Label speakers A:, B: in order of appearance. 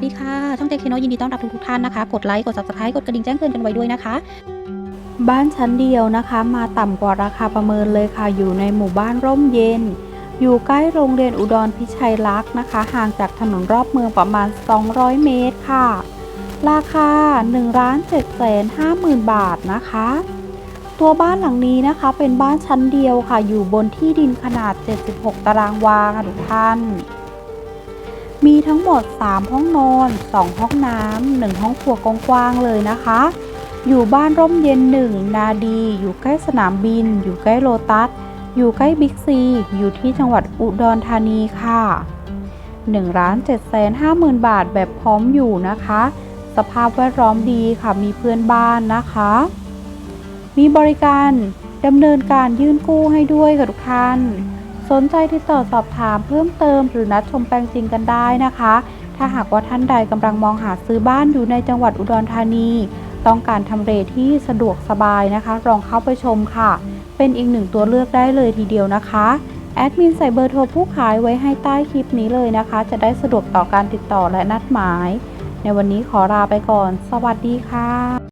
A: วัสดีค่ะช่องเจคโนยินดีต้อนรับทุกทุกท่านนะคะ กดไลค์ กด subscribe กดกระดิ่งแจ้งเตือนกันไว้ด้วยนะคะ บ้านชั้นเดียวนะคะ มาต่ำกว่าราคาประเมินเลยค่ะ อยู่ในหมู่บ้านร่มเย็น อยู่ใกล้โรงเรียนอุดรพิชัยลักษณ์นะคะ ห่างจากถนนรอบเมืองประมาณ 200 เมตรค่ะ ราคา1 7 5 0 0 0 0 บาทนะคะ ตัวบ้านหลังนี้นะคะ เป็นบ้านชั้นเดียวค่ะ อยู่บนที่ดินขนาด 76 ตารางวาค่ะทุกท่าน มีทั้งหมด 3 ห้องนอน 2 ห้องน้ำ1ห้องครัวกว้างๆเลยนะคะ อยู่บ้านร่มเย็น 1 นาดี อยู่ใกล้สนามบิน อยู่ใกล้โลตัส อยู่ใกล้บิ๊กซี อยู่ที่จังหวัดอุดรธานีค่ะ1ล้าน7 5 0 0 0 0บาทแบบพร้อมอยู่นะคะ สภาพแวดล้อมดีค่ะมีเพื่อนบ้านนะคะ มีบริการดำเนินการยื่นกู้ให้ด้วยค่ะทุกท่าน สนใจติดต่อสอบถามเพิ่มเติม หรือนัดชมแปลงจริงกันได้นะคะ ถ้าหากว่าท่านใดกำลังมองหาซื้อบ้านอยู่ในจังหวัดอุดรธานี ต้องการทำเลที่สะดวกสบายนะคะลองเข้าไปชมค่ะ เป็นอีกหนึ่งตัวเลือกได้เลยทีเดียวนะคะแอดมินใส่เบอร์โทรผู้ขายไว้ให้ใต้คลิปนี้เลยนะคะ จะได้สะดวกต่อการติดต่อและนัดหมาย ในวันนี้ขอลาไปก่อน สวัสดีค่ะ